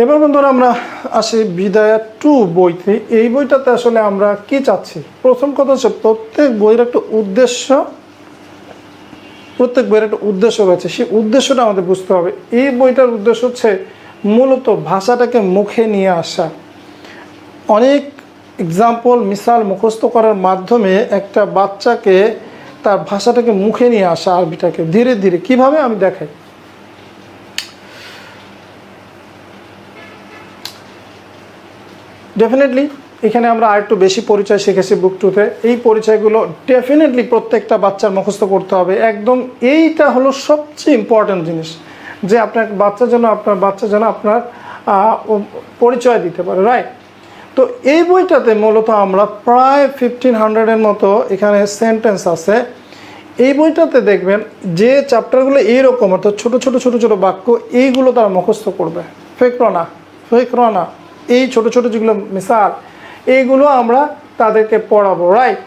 এবার বন্ধুরা আমরা আসি বিদায়া টু বইতে। এই বইটাতে আসলে আমরা কি চাচ্ছি? প্রথম কথা হচ্ছে প্রত্যেক বইয়ের একটা উদ্দেশ্য, প্রত্যেক বইয়ের একটা উদ্দেশ্য রয়েছে। সেই উদ্দেশ্যটা আমাদের বুঝতে হবে। এই বইটার উদ্দেশ্য হচ্ছে মূলত ভাষাটাকে মুখে নিয়ে আসা। অনেক এক্সাম্পল মিসাল মুখস্থ করার মাধ্যমে একটা বাচ্চাকে তার ভাষাটাকে মুখে নিয়ে আসা আরবিটাকে। ধীরে ধীরে, কীভাবে আমি দেখাই? ডেফিনেটলি এখানে আমরা আরেকটু বেশি পরিচয় শিখেছি বুক টুতে এই পরিচয়গুলো ডেফিনেটলি প্রত্যেকটা বাচ্চার মুখস্থ করতে হবে। একদম এইটা হলো সবচেয়ে ইম্পর্ট্যান্ট জিনিস, যে আপনার বাচ্চা যেন আপনার, বাচ্চা যেন আপনার পরিচয় দিতে পারে রাইট তো এই বইটাতে মূলত আমরা প্রায় ফিফটিন হান্ড্রেডের মতো এখানে সেন্টেন্স আছে। এই বইটাতে দেখবেন যে চ্যাপ্টারগুলো এইরকম, অর্থাৎ ছোটো ছোটো ছোটো ছোটো বাক্য, এইগুলো তারা মুখস্থ করবে। ফেকরনা ফেকরনা এই ছোট ছোট যেগুলো মিসাল এইগুলো আমরা তাদেরকে পড়াবো রাইট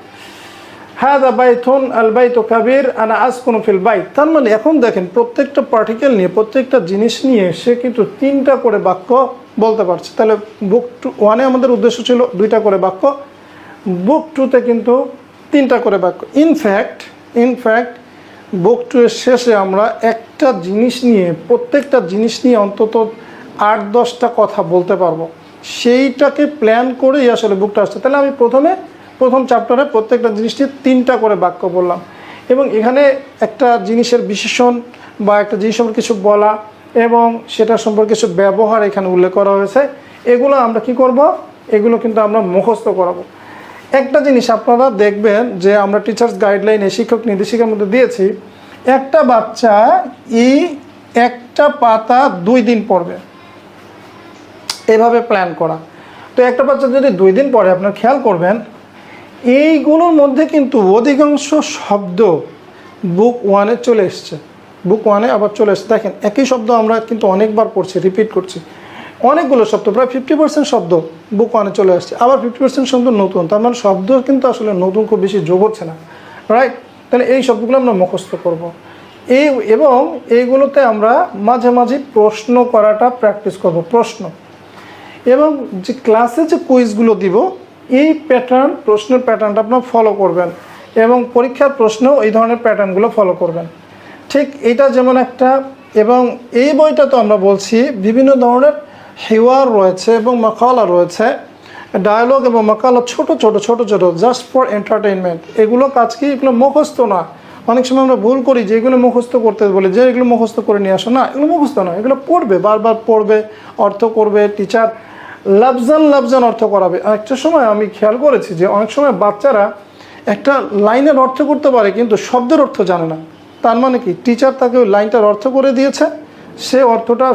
হ্যাঁ দা বাইথুন আল বাইত কাবির, আনা কোনো ফিল বাইত। তার মানে এখন দেখেন, প্রত্যেকটা পার্টিকেল নিয়ে, প্রত্যেকটা জিনিস নিয়ে সে কিন্তু তিনটা করে বাক্য বলতে পারছে। তাহলে বুক টু ওয়ানে আমাদের উদ্দেশ্য ছিল দুইটা করে বাক্য। বুক টুতে কিন্তু তিনটা করে বাক্য। ইনফ্যাক্ট ইনফ্যাক্ট বুক টু এর শেষে আমরা একটা জিনিস নিয়ে, প্রত্যেকটা জিনিস নিয়ে অন্তত আট, দশটা কথা বলতে পারব। সেইটাকে প্ল্যান করেই আসলে বুকটা আসছে। তাহলে আমি প্রথমে, প্রথম চ্যাপ্টারে প্রত্যেকটা জিনিসটি তিনটা করে বাক্য বললাম। এবং এখানে একটা জিনিসের বিশেষণ বা একটা জিনিস সম্পর্কে কিছু বলা এবং সেটা সম্পর্কে কিছু ব্যবহার এখানে উল্লেখ করা হয়েছে। এগুলো আমরা কি করব? এগুলো কিন্তু আমরা মুখস্থ করাবো। একটা জিনিস আপনারা দেখবেন যে আমরা টিচার্স গাইডলাইনে শিক্ষক নির্দেশিকার মধ্যে দিয়েছি, একটা বাচ্চা এই একটা পাতা দুই দিন পড়বে। এভাবে প্ল্যান করা। তো একটা বাচ্চা যদি দুই দিন পরে আপনার খেয়াল করবেন, এইগুলোর মধ্যে কিন্তু অধিকাংশ শব্দ বুক ওয়ানে চলে এসছে। বুক ওয়ানে আবার চলে এসছে। দেখেন, একই শব্দ আমরা কিন্তু অনেকবার পড়ছি রিপিট করছি। অনেকগুলো শব্দ, প্রায় ফিফটি পার্সেন্ট শব্দ বুক ওয়ানে চলে আসছে। আবার ফিফটি পার্সেন্ট শব্দ নতুন। তার মানে শব্দ কিন্তু আসলে নতুন, খুব বেশি যোগ হচ্ছে না। রাইট তাহলে এই শব্দগুলো আমরা মুখস্থ করব। এই, এবং এইগুলোতে আমরা মাঝে মাঝে প্রশ্ন করাটা প্র্যাকটিস করব। প্রশ্ন। এবং যে ক্লাসে যে কুইজগুলো দিব, এই প্যাটার্ন প্রশ্নের প্যাটার্নটা আপনার ফলো করবেন এবং পরীক্ষার প্রশ্নেও এই ধরনের প্যাটার্নগুলো ফলো করবেন। ঠিক এটা যেমন একটা এবং এই বইটা তো আমরা বলছি বিভিন্ন ধরনের হেওয়ার রয়েছে এবং মাকালা রয়েছে ডায়ালগ এবং মাকালা ছোট ছোট ছোট ছোট জাস্ট ফর এন্টারটেইনমেন্ট এগুলো কাজ কি? এগুলো মুখস্থ না। অনেক সময় আমরা ভুল করি যে এগুলো মুখস্থ করতে বলি, যে এগুলো মুখস্থ করে নিয়ে আসো, না, এগুলো মুখস্থ না এগুলো পড়বে, বারবার পড়বে, অর্থ করবে টিচার লাফজান লাফজান অর্থ করাবে। একটা সময় আমি খেয়াল করেছি যে অনেক সময় বাচ্চারা একটা লাইনের অর্থ করতে পারে, কিন্তু শব্দের অর্থ জানে না। তার মানে কি? টিচার তাকে ওই লাইনটার অর্থ করে দিয়েছে, সে অর্থটা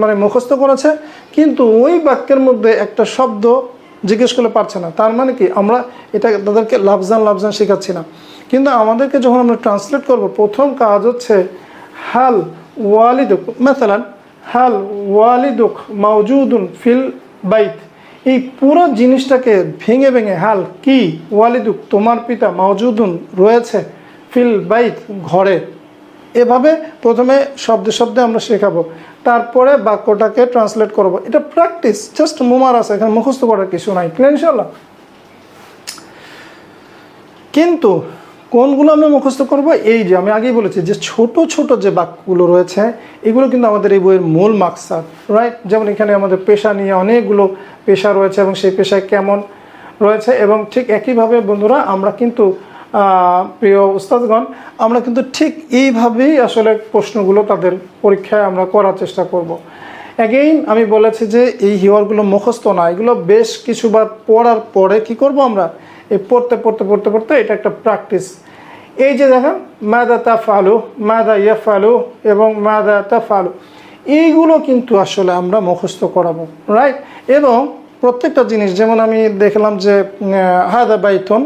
মানে মুখস্থ করেছে, কিন্তু ওই বাক্যের মধ্যে একটা শব্দ জিজ্ঞেস করলে পারছে না। তার মানে কি? আমরা এটা তাদেরকে লাফজান লাফজান শেখাচ্ছি না। কিন্তু আমাদেরকে যখন আমরা ট্রান্সলেট করব, প্রথম কাজ হচ্ছে, হাল ওয়ালিদুক, মেসালান, হাল ওয়ালিদুক মাউজুদুন ফিল বাইত। এই পুরো জিনিসটাকে ভেঙে ভেঙে, হাল, কি, ওয়ালিদুক, তোমার পিতা মাওজুদুন রয়েছে ফিল বাইত ঘরে। এভাবে প্রথমে শব্দে শব্দে আমরা শেখাবো। তারপরে বাক্যটাকে ট্রান্সলেট করব। এটা প্র্যাকটিস, জাস্ট মুমার আছে এখানে মুখস্থ করার কিছু নাই। ক্লিয়ার ইনশাল্লাহ কিন্তু কোনগুলো আমরা মুখস্থ করব? এই যে, আমি আগেই বলেছি যে ছোট ছোট যে বাক্যগুলো রয়েছে, এগুলো কিন্তু আমাদের এই বইয়ের মূল মাকসাদ রাইট যেমন এখানে আমাদের পেশা নিয়ে অনেকগুলো পেশা রয়েছে এবং সেই পেশায় কেমন রয়েছে এবং ঠিক একইভাবে বন্ধুরা, আমরা কিন্তু প্রিয় উস্তাদগণ, আমরা কিন্তু ঠিক এইভাবেই আসলে প্রশ্নগুলো তাদের পরীক্ষায় আমরা করার চেষ্টা করব। অ্যাগেইন আমি বলেছি যে এই হিওয়ারগুলো মুখস্থ না, এগুলো বেশ কিছুবার পড়ার পরে কি করব আমরা? এই পড়তে পড়তে পড়তে পড়তে এটা একটা প্র্যাকটিস এই যে দেখেন, মাদা তা ফালু মাদা ইয়া ফালু এবং মাদা তা ফালু এইগুলো কিন্তু আসলে আমরা মুখস্থ করাবো রাইট এবং প্রত্যেকটা জিনিস, যেমন আমি দেখলাম যে হাদা বাইথন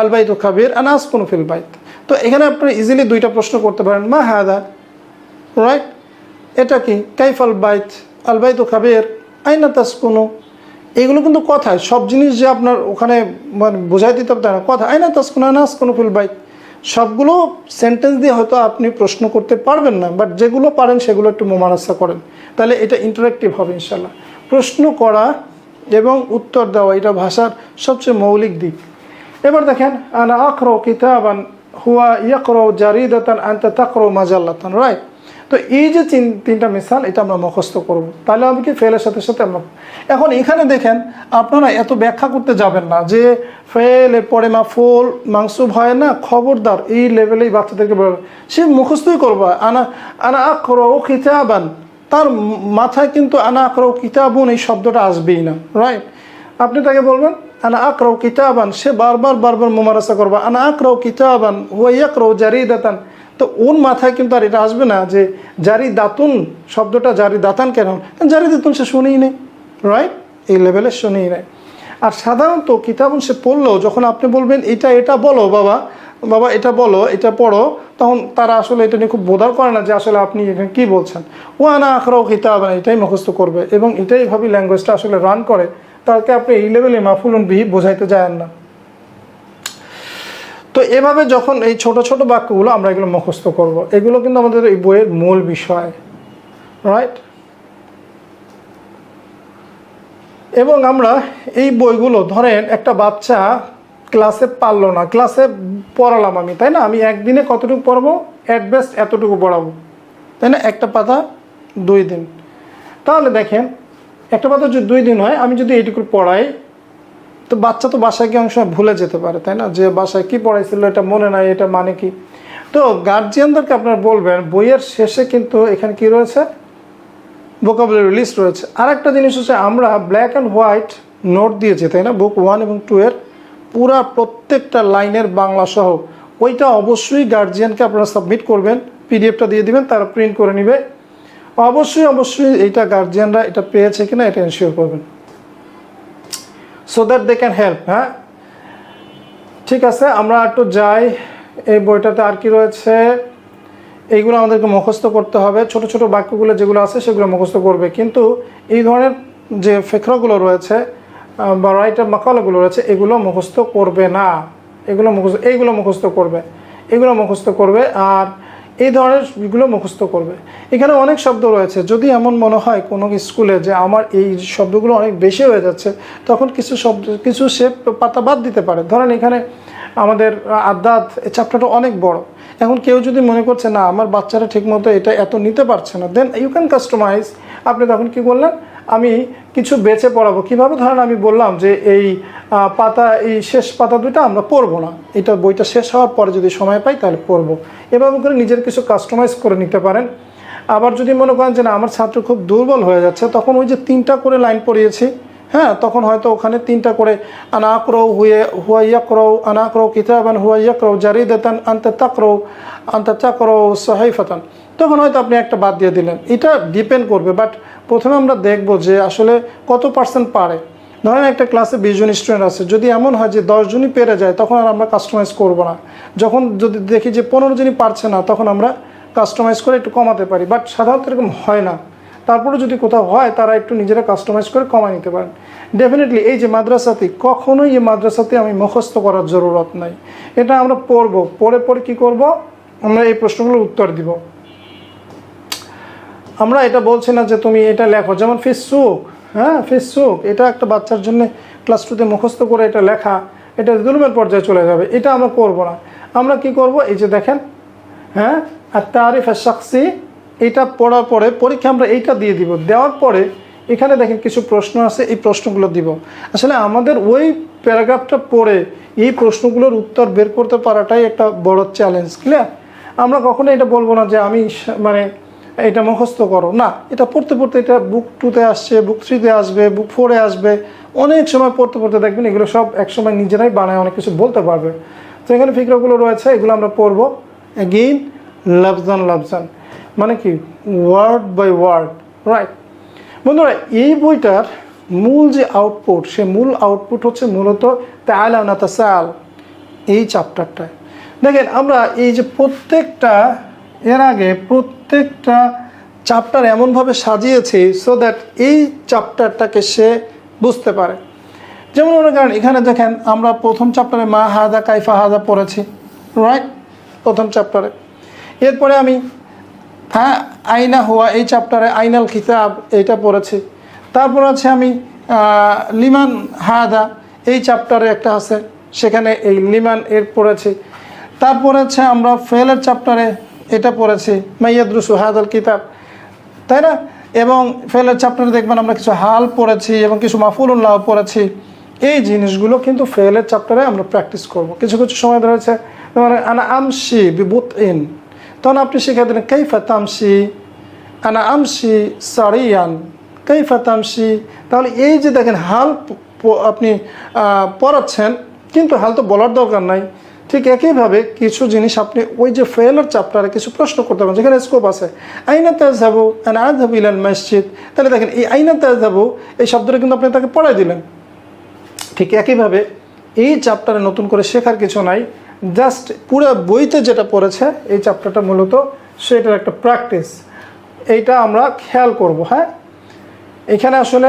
আল বাইতু খাবির আনাস কোন ফিল বাইত। তো এখানে আপনি ইজিলি দুইটা প্রশ্ন করতে পারেন, মা হাদা রাইট এটা কি, কাইফাল বাইত, আল বাইতু খাবির, আইনা তাসকুনু? এগুলো কিন্তু কথায় সব জিনিস যে আপনার ওখানে মানে বোঝাই দিতে হবে না। কথা। আইনা তাসকুনু আনাস কোন ফিল বাইত সবগুলো সেন্টেন্স দিয়ে হয়তো আপনি প্রশ্ন করতে পারবেন না বাট যেগুলো পারেন সেগুলো একটু মোমারাসা করেন। তাহলে এটা ইন্টারাক্টিভ হবে ইনশাল্লাহ প্রশ্ন করা এবং উত্তর দেওয়া, এটা ভাষার সবচেয়ে মৌলিক দিক। এবার দেখেন, আনা আখরো কিতাবান হুয়া ইয়াকরো জারিদাতান আনতে তাকরো মাজাল্লাতান রাইট তো এই যে তিন- তিনটা মিসাল, এটা আমরা মুখস্থ করব। তাহলে আমি কি ফেলের সাথে সাথে আমরা এখন এখানে দেখেন, আপনারা এত ব্যাখ্যা করতে যাবেন না যে ফেল পরে মা ফুল মাংস ভয় না, খবরদার, এই লেভেলেই বাচ্চাদেরকে বলবে সে মুখস্থই করবা। আনা আনা আখরো কিতাবান। তার মাথায় কিন্তু আনা আখরো কিতাবুন এই শব্দটা আসবেই না রাইট আপনি তাকে বলবেন, আনা আকরাও কিতাবান। সে বারবার বারবার মোমারাসা করবা, আনা আকরাও কিতাবান হুয়া ইয়াকরাও জারি দাতান তো ওর মাথায় কিন্তু আর এটা আসবে না যে জারি দাতুন শব্দটা জারি দাতান কেন? জারি দাতুন সে শুনেই নেই রাইট এই লেভেলে শুনেই নেই। আর সাধারণত কিতাবুন সে পড়লেও যখন আপনি বলবেন, এটা এটা বলো বাবা বাবা, এটা বলো, এটা পড়ো, তখন তারা আসলে এটা নিয়ে খুব বোধার করে না যে আসলে আপনি এখানে কী বলছেন। ও আনা আখরাও কিতাবান এটাই মুখস্থ করবে এবং এটাই ভাবি ল্যাঙ্গুয়েজটা আসলে রান করে। তাকে আপনি এই লেভেলে মাফুলুন বিহি বোঝাইতে যায় না। তো এভাবে যখন এই ছোট ছোট বাক্যগুলো আমরা এগুলো মুখস্থ করব, এগুলো কিন্তু আমাদের এই বইয়ের মূল বিষয় রাইট এবং আমরা এই বইগুলো, ধরেন একটা বাচ্চা ক্লাসে পারল না, ক্লাসে পড়ালাম আমি, তাই না? আমি একদিনে কতটুকু পড়ব? অ্যাট বেস্ট এতটুকু পড়াবো, তাই না? একটা পাতা দুই দিন। তাহলে দেখেন, একটা পাতা যদি দুই দিন হয়, আমি যদি এইটুকু পড়াই তো বাচ্চা তো বাসায় অনেক সময় ভুলে যেতে পারে, তাই না? যে বাসায় কি পড়াইছিল, এটা মনে নাই, এটা মানে কি? তো গার্জিয়ানদেরকে আপনার বলবেন, বইয়ের শেষে কিন্তু এখানে কি রয়েছে? ভোকাবুলারি লিস্ট রয়েছে। আর একটা জিনিস হচ্ছে, আমরা ব্ল্যাক অ্যান্ড হোয়াইট নোট দিয়েছি, তাই না? বুক ওয়ান এবং টু এর পুরা প্রত্যেকটা লাইনের বাংলা সহ। ওইটা অবশ্যই গার্জিয়ানকে আপনারা সাবমিট করবেন পিডিএফটা দিয়ে দিবেন, তারা প্রিন্ট করে নেবে। অবশ্যই অবশ্যই এইটা গার্জিয়ানরা এটা পেয়েছে কিনা, এটা এনশিওর করবেন। So that they can help হ্যাঁ? ঠিক আছে, আমরা একটু যাই। এই বইটাতে আর কি রয়েছে? এইগুলো আমাদেরকে মুখস্থ করতে হবে। ছোট ছোট বাক্যগুলো যেগুলো আছে, সেগুলো মুখস্থ করবে। কিন্তু এই ধরনের যে ফেকরাগুলো রয়েছে বা রাইটার মাকালাগুলো রয়েছে, এগুলো মুখস্থ করবে না। এগুলো মুখস্থ এইগুলো মুখস্থ করবে। এগুলো মুখস্থ করবে। আর এই ধরনের এগুলো মুখস্থ করবে। এখানে অনেক শব্দ রয়েছে। যদি এমন মনে হয় কোনো স্কুলে যে আমার এই শব্দগুলো অনেক বেশি হয়ে যাচ্ছে, তখন কিছু শব্দ, কিছু সে পাতা বাদ দিতে পারে। ধরেন এখানে আমাদের আদাত এই চ্যাপ্টারটা অনেক বড়। এখন কেউ যদি মনে করছে, না, আমার বাচ্চারা ঠিকমতো এটা এত নিতে পারছে না দেন ইউ ক্যান কাস্টমাইজ আপনি তখন কি করলেন? আমি কিছু বেছে পড়াবো। কীভাবে? ধরেন আমি বললাম যে এই পাতা, এই শেষ পাতা দুইটা আমরা পড়ব না। এটা বইটা শেষ হওয়ার পরে যদি সময় পাই তাহলে পড়ব। এভাবে করে নিজের কিছু কাস্টমাইজ করে নিতে পারেন। আবার যদি মনে করেন যে না, আমার ছাত্র খুব দুর্বল হয়ে যাচ্ছে, তখন ওই যে তিনটা করে লাইন পড়িয়েছি হ্যাঁ তখন হয়তো ওখানে তিনটা করে আনাকরো হুয়ে, হুয়া হুয়াইয়াকরো আনাকরো কিতাবান হুয়াইয়াকরো জারিদাতান, আন্তে তাকরো আন্তে তাকরো সাহাইফাতান তখন হয়তো আপনি একটা বাদ দিয়ে দিলেন। এটা ডিপেন্ড করবে বাট প্রথমে আমরা দেখব যে আসলে কত পার্সেন্ট পারে। ধরেন একটা ক্লাসে বিশ জন স্টুডেন্ট আছে, যদি এমন হয় যে দশজনই পেরে যায়, তখন আর আমরা কাস্টমাইজ করব না। যখন যদি দেখি যে পনেরো জনই পারছে না, তখন আমরা কাস্টমাইজ করে একটু কমাতে পারি বাট সাধারণত এরকম হয় না। তারপরে যদি কোথাও হয়, তারা একটু নিজেরা কাস্টমাইজ করে কমায় নিতে পারেন। ডেফিনেটলি এই যে মাদ্রাসাতে কখনোই এই মাদ্রাসাতে আমি মুখস্থ করার জরুরত নাই। এটা আমরা পড়ব। পড়ে পড়ে কী করব? আমরা এই প্রশ্নগুলোর উত্তর দিব। আমরা এটা বলছি না যে তুমি এটা লেখো। যেমন ফিস ফেসবুক হ্যাঁ ফেসবুক, এটা একটা বাচ্চার জন্য ক্লাস টুতে মুখস্থ করে এটা লেখা, এটা জুলুমের পর্যায়ে চলে যাবে। এটা আমরা করব না। আমরা কি করব? এই যে দেখেন হ্যাঁ আর তারিফ সাক্ষী এটা পড়ার পরে পরীক্ষা আমরা এইটা দিয়ে দিব। দেওয়ার পরে এখানে দেখেন কিছু প্রশ্ন আছে, এই প্রশ্নগুলো দিব। আসলে আমাদের ওই প্যারাগ্রাফটা পড়ে এই প্রশ্নগুলোর উত্তর বের করতে পারাটাই একটা বড় চ্যালেঞ্জ ক্লিয়ার আমরা কখনো এটা বলব না যে আমি মানে এটা মুখস্থ করো। না, এটা পড়তে পড়তে এটা বুক টুতে আসছে বুক থ্রিতে আসবে বুক ফোরে আসবে। অনেক সময় পড়তে পড়তে দেখবেন এগুলো সব একসময় নিজেরাই বানায় অনেক কিছু বলতে পারবে। তো এখানে ফিকরাগুলো রয়েছে, এগুলো আমরা পড়ব। এগেইন লাফজান লাফজান। মানে কি? ওয়ার্ড বাই ওয়ার্ড রাইট বন্ধুরা, এই বইটার মূল যে আউটপুট সে মূল আউটপুট হচ্ছে মূলত তালা না তাসাল, এই চ্যাপ্টারটায় দেখেন, আমরা এই যে প্রত্যেকটা, এর আগে প্রত্যেকটা চ্যাপ্টার এমনভাবে সাজিয়েছি সো দ্যাট এই চ্যাপ্টারটাকে সে বুঝতে পারে। যেমন মনে করেন, এখানে দেখেন, আমরা প্রথম চ্যাপ্টারে মা হাদা কাইফা হাদা পড়েছি রাইট প্রথম চ্যাপ্টারে এরপরে আমি হ্যাঁ আইনা হওয়া এই চ্যাপ্টারে আইনাল খিতাব এইটা পড়েছি। তারপর আছে আমি লিমান হাদা, এই চ্যাপ্টারে একটা আছে, সেখানে এই লিমান এর পড়েছি। তারপর আছে আমরা ফেলের চ্যাপ্টারে এটা পড়েছি, মাইয়াদরুসু হাদাল কিতাব। তাই না? এবং ফেলের চ্যাপ্টারে দেখবেন আমরা কিছু হাল পড়েছি এবং কিছু মাফুল্লাহ পড়েছি। এই জিনিসগুলো কিন্তু ফেলের চ্যাপ্টারে আমরা প্র্যাকটিস করব। কিছু কিছু সময় ধরেছে মানে আনা আমসি বিবুত ইন। তখন আপনি শিখে দিলেন কৈফা তামসি আনা আমসি সারিয়ান কৈফা তামসি তাহলে এই যে দেখেন হাল আপনি পড়াচ্ছেন, কিন্তু হাল তো বলার দরকার নাই। ঠিক একইভাবে কিছু জিনিস আপনি ওই যে ফেলার চ্যাপ্টারে কিছু প্রশ্ন করতে পারেন, যেখানে স্কোপ আছে। আইনা তাজহাবু আনা আজহাবু ইলাল মসজিদ? তাহলে দেখেন, এই আইনা তাজহাবু এই শব্দটা কিন্তু আপনি তাকে পড়াই দিলেন। ঠিক একইভাবে এই চ্যাপ্টারে নতুন করে শেখার কিছু নাই। জাস্ট পুরো বইতে যেটা পড়েছে, এই চ্যাপ্টারটা মূলত, সেটার একটা প্র্যাকটিস এইটা আমরা খেয়াল করব হ্যাঁ? এখানে আসলে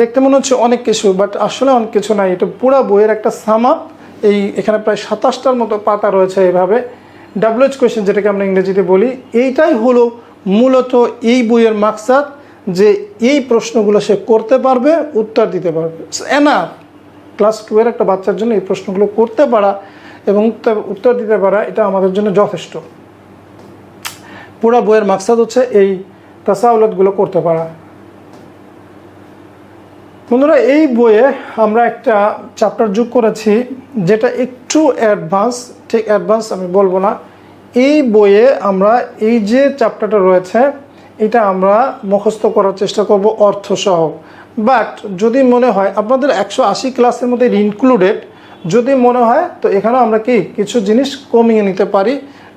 দেখতে মনে হচ্ছে অনেক কিছু বাট আসলে অনেক কিছু নাই। এটা পুরো বইয়ের একটা সামাপ এই এখানে প্রায় সাতাশটার মতো পাতা রয়েছে এইভাবে ডাব্লিউএচ কোয়েশ্চেন যেটাকে আমরা ইংরেজিতে বলি, এইটাই হলো মূলত এই বইয়ের মাকসাদ যে এই প্রশ্নগুলো সে করতে পারবে, উত্তর দিতে পারবে। এনাফ ক্লাস টুয়ের একটা বাচ্চার জন্য এই প্রশ্নগুলো করতে পারা এবং উত্তর দিতে পারা, এটা আমাদের জন্য যথেষ্ট। পুরো বইয়ের মাকসাদ হচ্ছে এই তাসাউলতগুলো করতে পারা। বন্ধুরা, এই বইয়ে আমরা একটা চ্যাপ্টার যোগ করেছি, যেটা একটু অ্যাডভান্স ঠিক অ্যাডভান্স আমি বলব না। এই বইয়ে আমরা এই যে চ্যাপ্টারটা রয়েছে, এটা আমরা মুখস্থ করার চেষ্টা করব অর্থসহ। বাট যদি মনে হয়, আপনাদের একশো আশি ক্লাসের মধ্যে ইনক্লুডেড যদি মনে হয়, তো এখানেও আমরা কি কিছু জিনিস কমিয়ে নিতে পারি?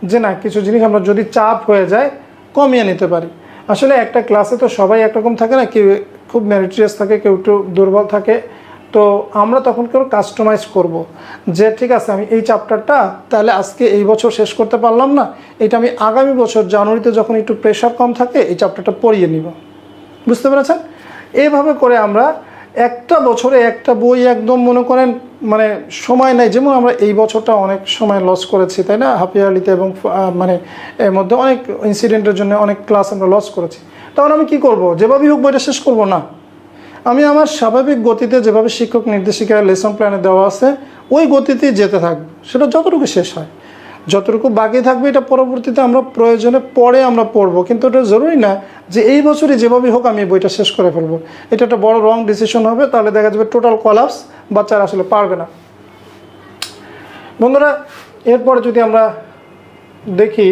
যে না, কিছু জিনিস আমরা যদি চাপ হয়ে যায়, কমিয়ে নিতে পারি। আসলে একটা ক্লাসে তো সবাই একরকম থাকে না, কেউ খুব ম্যারিটিয়াস থাকে, কেউ একটু দুর্বল থাকে। তো আমরা তখন কেউ কাস্টমাইজ করব। যে ঠিক আছে, আমি এই চ্যাপ্টারটা তাহলে আজকে এই বছর শেষ করতে পারলাম না, এটা আমি আগামী বছর জানুয়ারিতে যখন একটু প্রেশার কম থাকে, এই চ্যাপ্টারটা পড়িয়ে নিব। বুঝতে পেরেছেন? এইভাবে করে আমরা একটা বছরে একটা বই একদম মনে করেন মানে সময় নেই। যেমন আমরা এই বছরটা অনেক সময় লস করেছি, তাই না? হাফ ইয়ারলিতে এবং মানে এর মধ্যে অনেক ইনসিডেন্টের জন্য অনেক ক্লাস আমরা লস করেছি। তখন আমি কি করব? যেভাবেই হোক বইটা শেষ করব না। আমি আমার স্বাভাবিক গতিতে যেভাবে শিক্ষক নির্দেশিকায় লেসন প্ল্যানে দেওয়া আছে, ওই গতিতেই যেতে থাকবে। সেটা যতটুকু শেষ হয়। যতটুকু বাকি থাকবে, এটা পরবর্তীতে আমরা প্রয়োজনে পরে আমরা পড়ব। কিন্তু এটা জরুরি না যে এই বছরই যেভাবেই হোক আমি বইটা শেষ করে ফেলব। এটা একটা বড় রং ডিসিশন হবে, তাহলে দেখা যাবে টোটাল কলাপস বাচ্চারা আসলে পারবে না। বন্ধুরা, এরপরে যদি আমরা দেখি